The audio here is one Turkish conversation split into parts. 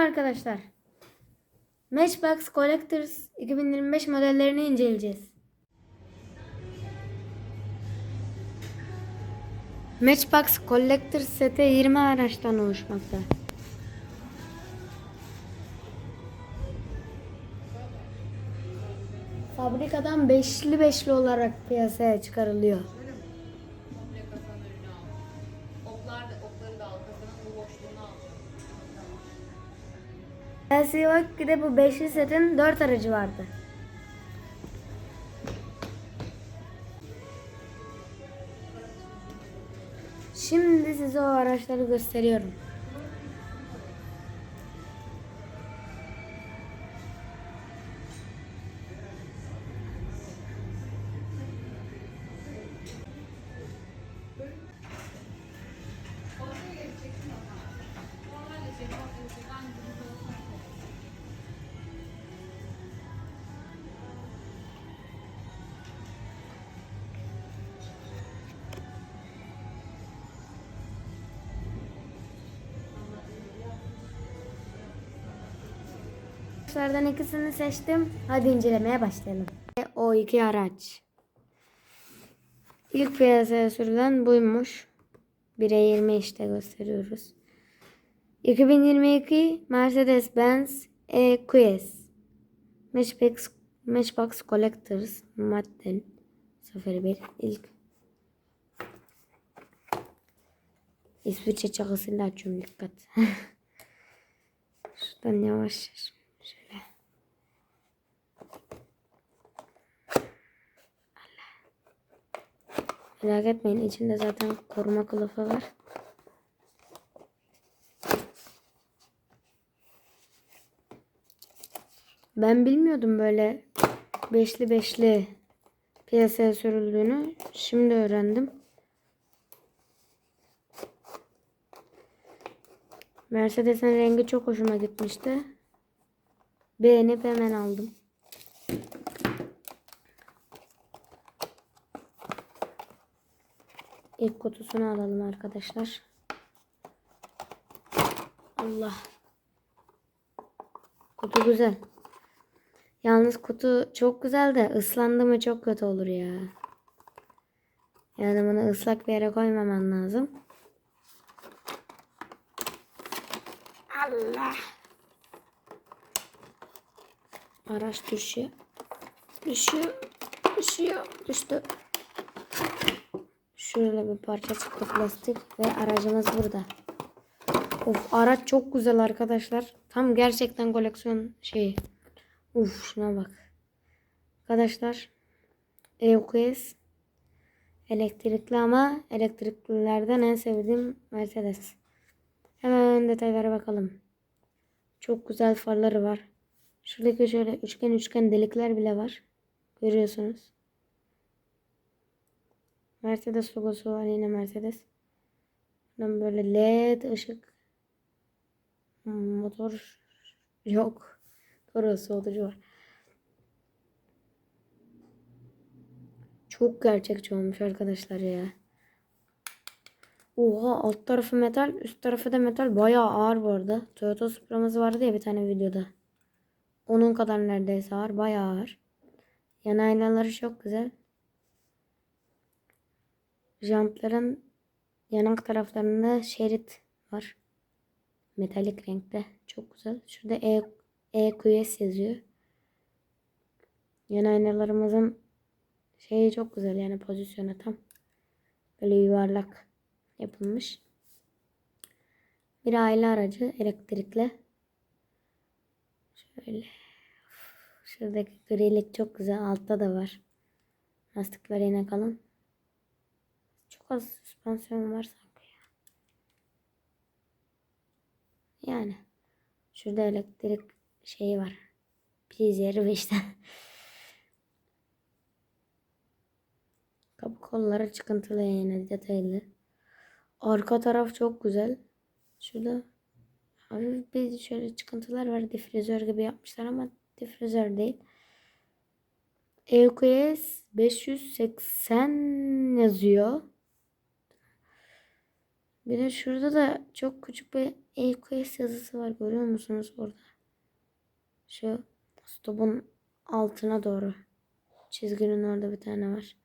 arkadaşlar. Matchbox Collectors 2025 modellerini inceleyeceğiz. Matchbox Collectors seti 20 araçtan oluşmakta. Fabrikadan beşli beşli olarak piyasaya çıkarılıyor. Al. LC bak bir de bu beşli setin 4 aracı vardı. Şimdi size o araçları gösteriyorum. Araçlardan ikisini seçtim. Hadi incelemeye başlayalım. O iki araç. İlk piyasaya sürülen buymuş. 1'e 20 işte gösteriyoruz. 2022 Mercedes-Benz EQS Matchbox, Matchbox Collectors Model 01 ilk İsviçre çakısıyla açıyorum dikkat. Şuradan yavaş şöyle. Merak etmeyin içinde zaten koruma kılıfı var. Ben bilmiyordum böyle beşli beşli piyasaya sürüldüğünü. Şimdi öğrendim. Mercedes'in rengi çok hoşuma gitmişti. Beğenip hemen aldım. İlk kutusunu alalım arkadaşlar. Allah. Kutu güzel. Yalnız kutu çok güzel de ıslandı mı çok kötü olur ya. Yani bunu ıslak bir yere koymaman lazım. Allah. Araç düşüyor. Düşüyor. Düşüyor. Düştü. Şöyle bir parça çıktı plastik ve aracımız burada. Of araç çok güzel arkadaşlar. Tam gerçekten koleksiyon şeyi. Uf şuna bak. Arkadaşlar EQS elektrikli ama elektriklilerden en sevdiğim Mercedes. Hemen detaylara bakalım. Çok güzel farları var. Şuradaki şöyle üçgen üçgen delikler bile var. Görüyorsunuz. Mercedes logosu var yine Mercedes. Buradan böyle led ışık. Motor yok. Doğru soğutucu var. Çok gerçekçi olmuş arkadaşlar ya. Oha alt tarafı metal üst tarafı da metal bayağı ağır bu arada. Toyota Supra'mız vardı ya bir tane videoda. Onun kadar neredeyse ağır bayağı ağır. Yan aynaları çok güzel. Jantların yanak taraflarında şerit var. Metalik renkte. Çok güzel. Şurada E, EQS yazıyor. Yan aynalarımızın şeyi çok güzel yani pozisyonu tam. Böyle yuvarlak yapılmış. Bir aile aracı elektrikli. Şöyle. Şuradaki grilik çok güzel. Altta da var. Lastikler yine kalın. Az süspansiyon var sanki ya. Yani. Şurada elektrik şeyi var. Priz yeri ve işte. Kapı kolları çıkıntılı yine detaylı. Arka taraf çok güzel. Şurada hafif bir şöyle çıkıntılar var. Difrizör gibi yapmışlar ama difrizör değil. EQS 580 yazıyor. Bir de şurada da çok küçük bir EQS yazısı var. Görüyor musunuz orada? Şu stopun altına doğru. Çizginin orada bir tane var.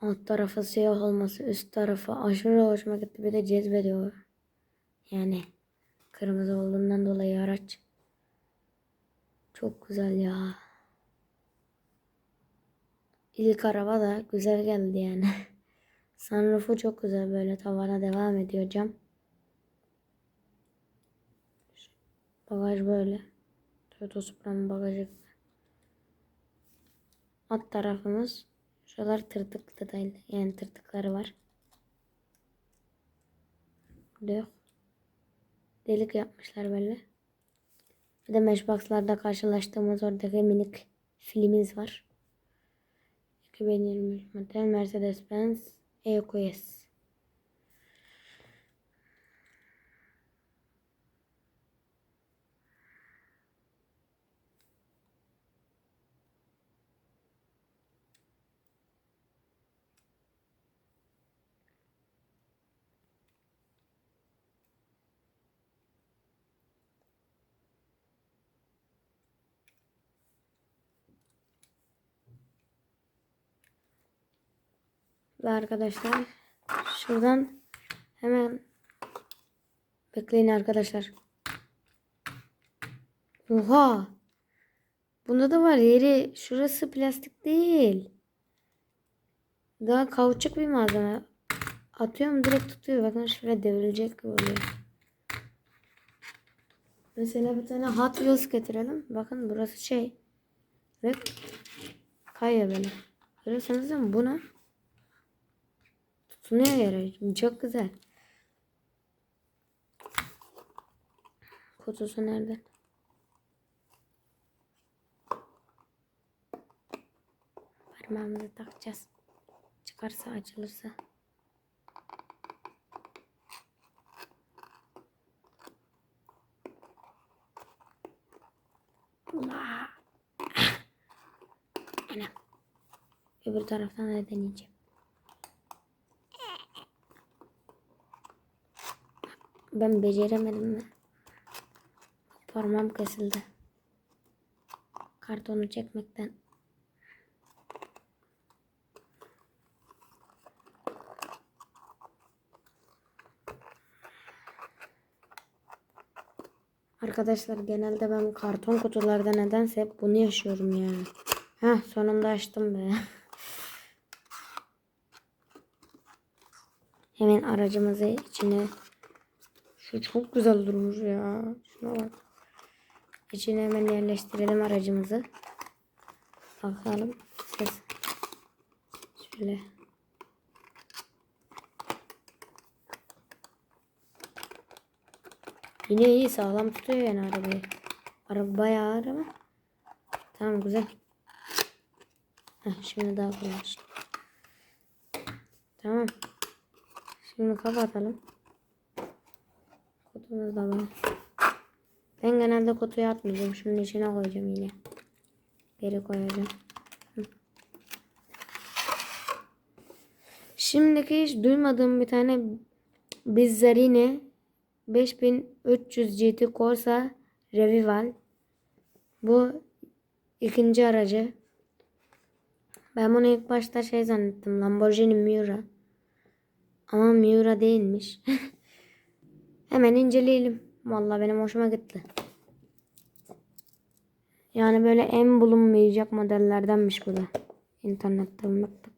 Alt tarafı siyah olması, üst tarafı aşırı hoşuma gitti. Bir de cezbediyor. Yani kırmızı olduğundan dolayı araç. Çok güzel ya. İlk araba da güzel geldi yani. Sunroof'u çok güzel böyle tavana devam ediyor cam. Bagaj böyle. Toyota Supra'nın bagajı. Alt tarafımız şuralar tırtık detaylı. Yani tırtıkları var. Burada yok. Delik yapmışlar böyle. Bir de Matchbox'larda karşılaştığımız oradaki minik filmimiz var. 2023 model Mercedes-Benz EQS. Ve arkadaşlar şuradan hemen bekleyin arkadaşlar. Oha! Bunda da var yeri şurası plastik değil. Daha kauçuk bir malzeme. Atıyorum direkt tutuyor. Bakın şuraya devrilecek oluyor. Mesela bir tane Hot Wheels getirelim. Bakın burası şey. Ve kayıyor böyle. Görüyorsunuz değil mi? Buna tutunuyor yere. Çok güzel. Kutusu nerede? Parmağımızı takacağız. Çıkarsa açılırsa. Anam. Öbür taraftan da deneyeceğim. Ben beceremedim mi? Parmağım kesildi. Kartonu çekmekten. Arkadaşlar genelde ben karton kutularda nedense hep bunu yaşıyorum ya. Heh sonunda açtım be. Hemen aracımızı içine çok güzel durmuş ya. Şuna bak. İçine hemen yerleştirelim aracımızı. Bakalım. Şöyle. Yine iyi sağlam tutuyor yani arabayı. Araba bayağı ağır ama. Tamam güzel. Heh, şimdi daha kolay. Tamam. Şimdi kapatalım. Kutumuz da var. Ben genelde kutuya atmayacağım. Şunun içine koyacağım yine. Geri koyacağım. Hı. Şimdiki hiç duymadığım bir tane Bizzarine 5300 GT Corsa Revival. Bu ikinci aracı. Ben bunu ilk başta şey zannettim. Lamborghini Miura. Ama Miura değilmiş. Hemen inceleyelim. Vallahi benim hoşuma gitti. Yani böyle en bulunmayacak modellerdenmiş bu da. İnternette baktık.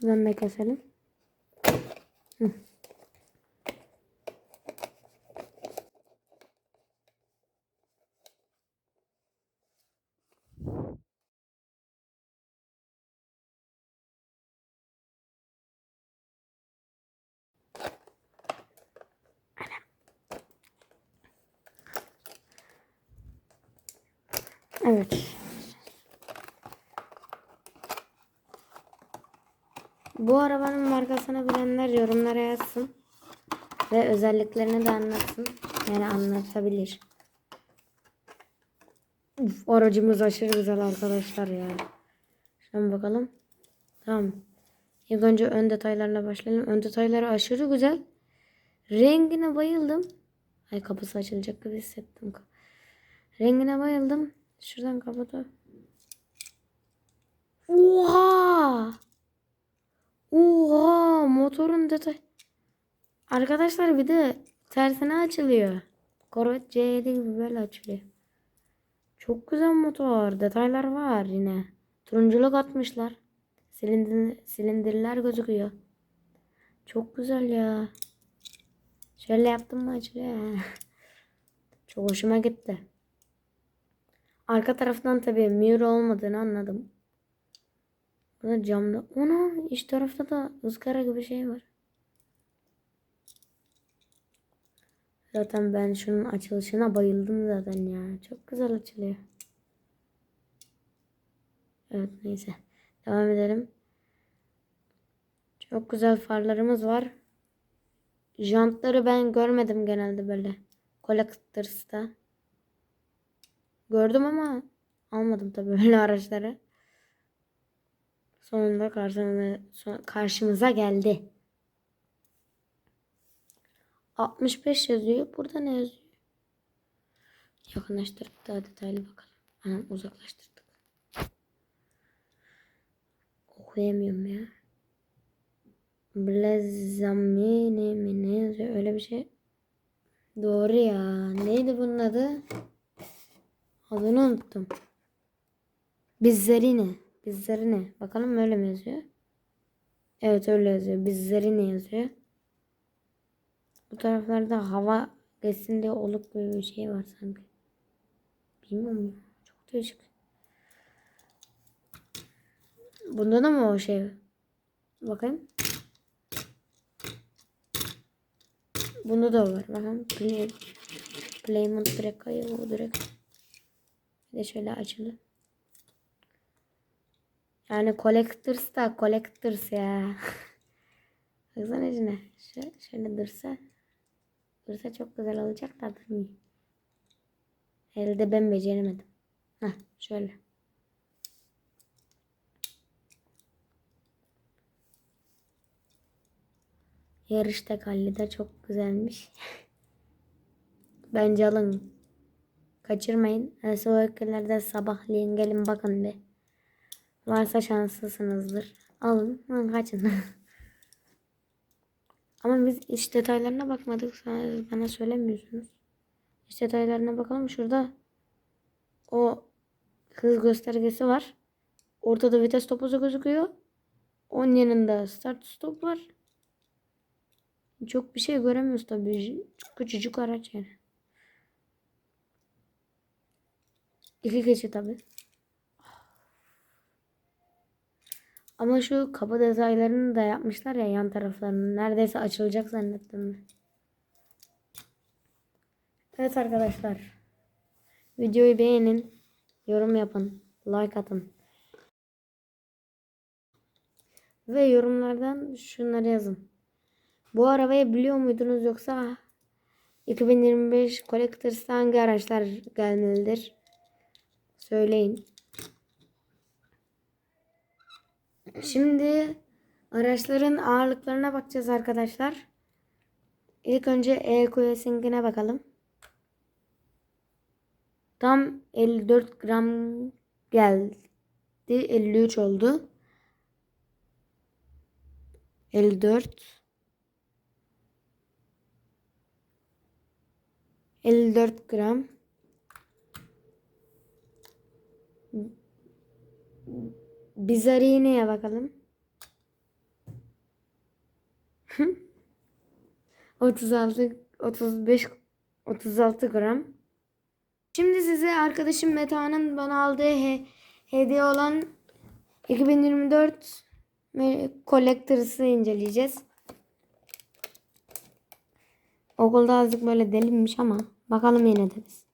Şuradan da keselim. Evet. Bu arabanın markasını bilenler yorumlara yazsın. Ve özelliklerini de anlatsın. Yani anlatabilir. Uf, aracımız aşırı güzel arkadaşlar ya. Şuna bakalım. Tamam. İlk önce ön detaylarla başlayalım. Ön detayları aşırı güzel. Rengine bayıldım. Ay kapısı açılacak gibi hissettim. Rengine bayıldım. Şuradan kapadı. Oha! Oha! Motorun detay. Arkadaşlar bir de tersine açılıyor. Corvette C7 gibi böyle açılıyor. Çok güzel motor. Detaylar var yine. Turunculuk atmışlar. Silindir, silindirler gözüküyor. Çok güzel ya. Şöyle yaptım mı açılıyor. Çok hoşuma gitti. Arka taraftan tabii mirror olmadığını anladım. Burada camda. Ona iç tarafta da ızgara gibi şey var. Zaten ben şunun açılışına bayıldım zaten ya. Çok güzel açılıyor. Evet neyse. Devam edelim. Çok güzel farlarımız var. Jantları ben görmedim genelde böyle. Collectors'ta. Gördüm ama almadım tabii öyle araçları. Sonunda karşımıza, karşımıza geldi. 65 yazıyor. Burada ne yazıyor? Yakınlaştırıp daha detaylı bakalım. Anam uzaklaştırdık. Okuyamıyorum ya. Blezamine mi ne yazıyor? Öyle bir şey. Doğru ya. Neydi bunun adı? Adını unuttum. Bizzerine. Bizzerine. Bakalım öyle mi yazıyor? Evet öyle yazıyor. Bizzerine yazıyor. Bu taraflarda hava geçsin diye oluk gibi bir şey var sanki. Bilmiyorum. Çok değişik. Bunda da mı o şey? Bakayım. Bunda da var. Bakın. Play, Playmont direkt kayıyor. Direkt. Bir de şöyle açılır. Yani collectors da collectors ya. Baksana içine. Şöyle, şöyle dursa. Dursa çok güzel olacak da durmuyor. Elde ben beceremedim. Heh, şöyle. Yarışta kalli de çok güzelmiş. Bence alın. Kaçırmayın. Soğuklerde sabahleyin gelin bakın bir. Varsa şanslısınızdır. Alın. Hı, kaçın. Ama biz iç detaylarına bakmadık. Sana- Bana söylemiyorsunuz. İç detaylarına bakalım. Şurada o hız göstergesi var. Ortada vites topuzu gözüküyor. Onun yanında start stop var. Çok bir şey göremiyoruz tabii. Küçücük araç yani. İki kişi tabii. Ama şu kapı detaylarını da yapmışlar ya yan taraflarını. Neredeyse açılacak zannettim. Evet arkadaşlar. Videoyu beğenin. Yorum yapın. Like atın. Ve yorumlardan şunları yazın. Bu arabayı biliyor muydunuz yoksa 2025 Collectors'ta hangi araçlar gelmelidir? Söyleyin. Şimdi araçların ağırlıklarına bakacağız arkadaşlar. İlk önce EQS'inkine bakalım. Tam 54 gram geldi. 53 oldu. 54 54 gram. Bizarineye bakalım. 36 35 36 gram. Şimdi size arkadaşım Meta'nın bana aldığı he- hediye olan 2024 me- Collectors'ı inceleyeceğiz. Okulda azıcık böyle delinmiş ama bakalım yine de biz.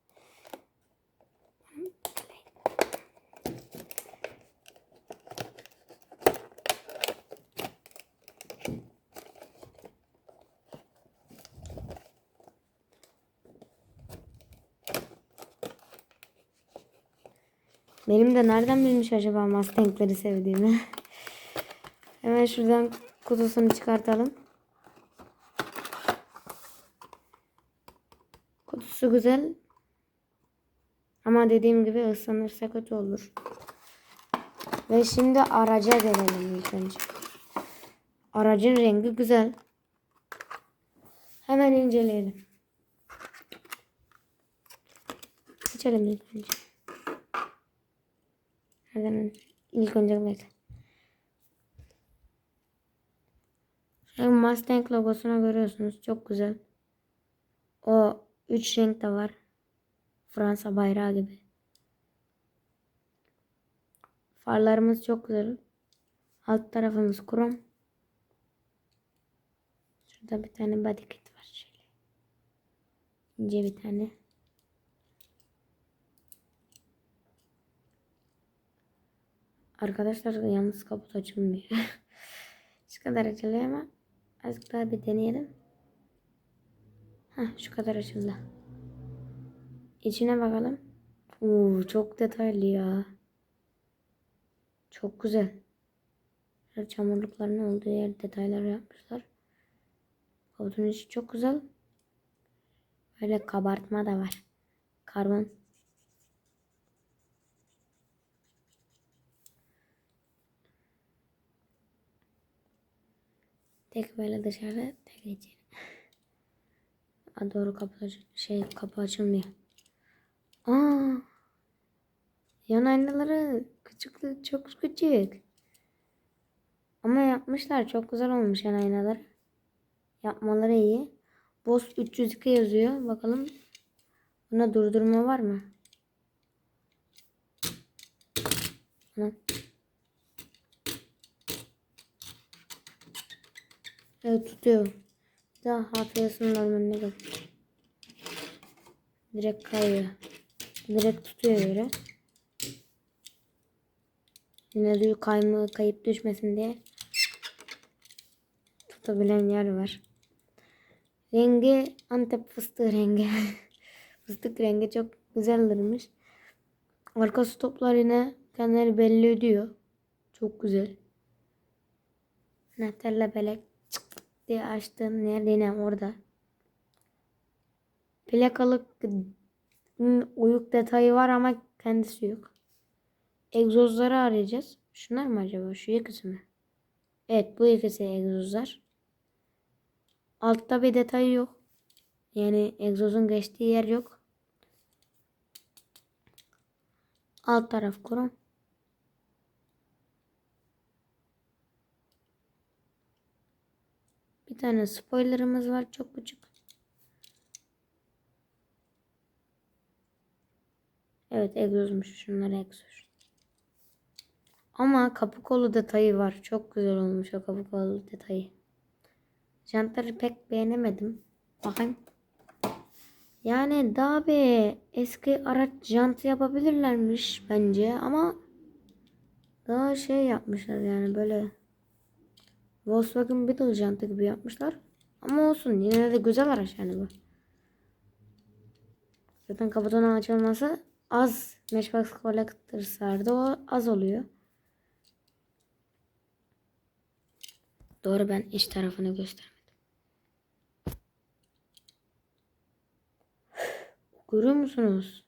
Benim de nereden bilmiş acaba Mustang'leri sevdiğimi. Hemen şuradan kutusunu çıkartalım. Kutusu güzel. Ama dediğim gibi ıslanırsa kötü olur. Ve şimdi araca gelelim ilk önce. Aracın rengi güzel. Hemen inceleyelim. Geçelim ilk önce. Nereden? İlk önce bekle. Şu Mustang logosunu görüyorsunuz. Çok güzel. O üç renk de var. Fransa bayrağı gibi. Farlarımız çok güzel. Alt tarafımız krom. Şurada bir tane body kit var şöyle. İnce bir tane. Arkadaşlar yalnız kaput açılmıyor. şu kadar açılıyor ama azıcık daha bir deneyelim. Heh, şu kadar açıldı. İçine bakalım. Oo, çok detaylı ya. Çok güzel. Şöyle çamurlukların olduğu yer detaylar yapmışlar. Kaputun içi çok güzel. Böyle kabartma da var. Karbon. Tek böyle dışarı, tek içeri. Aa, doğru kapı şey kapı açılmıyor. Aa. Yan aynaları küçük çok küçük. Ama yapmışlar çok güzel olmuş yan aynaları. Yapmaları iyi. Boss 302 yazıyor. Bakalım. Buna durdurma var mı? Hı. Evet tutuyor. Daha hafifesinin normaline göre. Direkt kayıyor. Direkt tutuyor böyle. Yine diyor kayma, kayıp düşmesin diye tutabilen yer var. Rengi Antep fıstığı rengi. Fıstık rengi çok güzeldirmiş. Arka stoplar yine kendileri belli ediyor. Çok güzel. Böyle çık diye yer yine orada. Plakalık ıı, uyuk detayı var ama kendisi yok. Egzozları arayacağız. Şunlar mı acaba? Şu ikisi mi? Evet bu ikisi egzozlar. Altta bir detay yok. Yani egzozun geçtiği yer yok. Alt taraf krom. Tane spoilerımız var çok küçük. Evet egzozmuş. Şunlar egzoz. Ama kapı kolu detayı var. Çok güzel olmuş o kapı kolu detayı. Jantları pek beğenemedim. Bakın. Yani daha bir eski araç jantı yapabilirlermiş bence ama daha şey yapmışlar yani böyle Volkswagen Beetle jantı gibi yapmışlar. Ama olsun yine de güzel araç yani bu. Zaten kaputunun açılması az Matchbox Collectors'larda o az oluyor. Doğru ben iç tarafını göstermedim. Görüyor musunuz?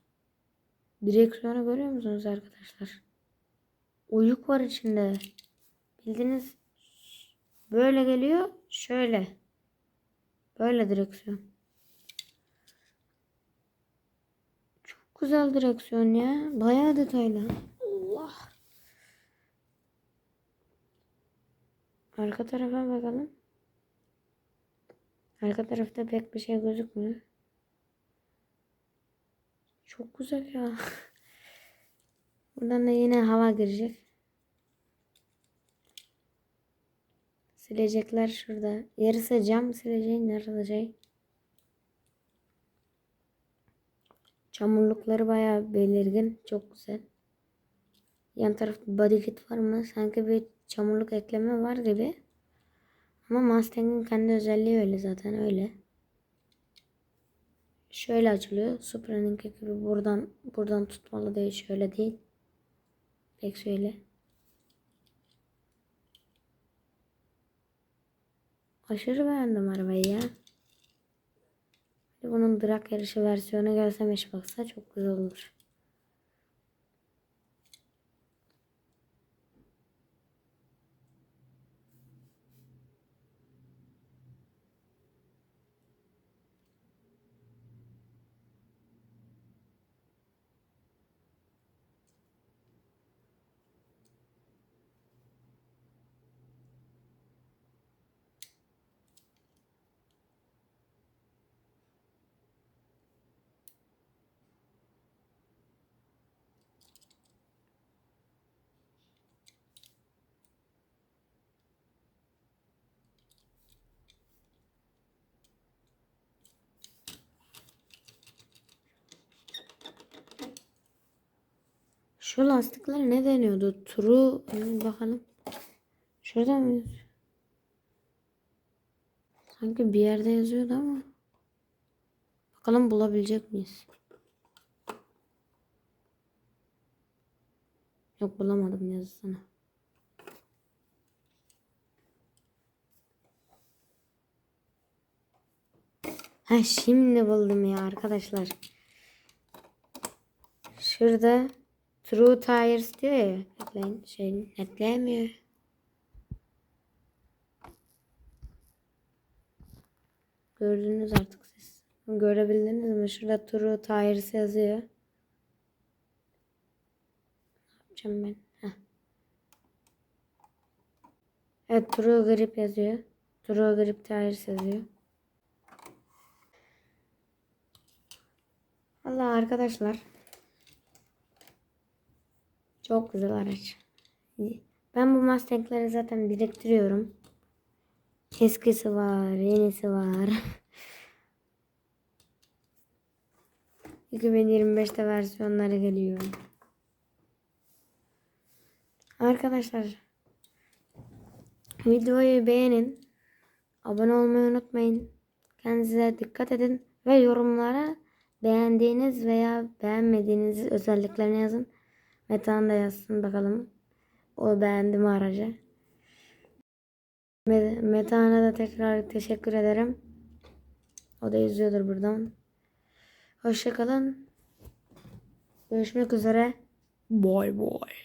Direksiyonu görüyor musunuz arkadaşlar? Uyuk var içinde. Bildiğiniz böyle geliyor. Şöyle. Böyle direksiyon. Çok güzel direksiyon ya. Bayağı detaylı. Allah. Arka tarafa bakalım. Arka tarafta pek bir şey gözükmüyor. Çok güzel ya. Buradan da yine hava girecek. Silecekler şurada. Yarısı cam sileceğin yarısı şey. Çamurlukları bayağı belirgin. Çok güzel. Yan tarafta body kit var mı? Sanki bir çamurluk ekleme var gibi. Ama Mustang'in kendi özelliği öyle zaten öyle. Şöyle açılıyor. Supra'nınki gibi buradan buradan tutmalı değil şöyle değil. Pek şöyle. Aşırı beğendim arabayı ya. Bunun drag yarışı versiyonu gelse Matchbox'a çok güzel olur. Şu lastikler ne deniyordu? Hı, bakalım. Şurada mı? Sanki bir yerde yazıyordu ama. Bakalım bulabilecek miyiz? Yok bulamadım yazısını. Ha şimdi buldum ya arkadaşlar. Şurada True Tires diyor ya. Netleyin, şey netleyemiyor. Gördünüz artık siz. Görebildiniz mi? Şurada True Tires yazıyor. Ne yapacağım ben? Heh. Evet True Grip yazıyor. True Grip Tires yazıyor. Allah arkadaşlar. Çok güzel araç. Ben bu Mustang'leri zaten biriktiriyorum. Eskisi var, yenisi var. 2025'te versiyonları geliyor. Arkadaşlar videoyu beğenin. Abone olmayı unutmayın. Kendinize dikkat edin ve yorumlara beğendiğiniz veya beğenmediğiniz özelliklerini yazın. Metan da yazsın bakalım. O beğendi mi aracı? Me- Metan'a da tekrar teşekkür ederim. O da izliyordur buradan. Hoşçakalın. Görüşmek üzere. Bye bye.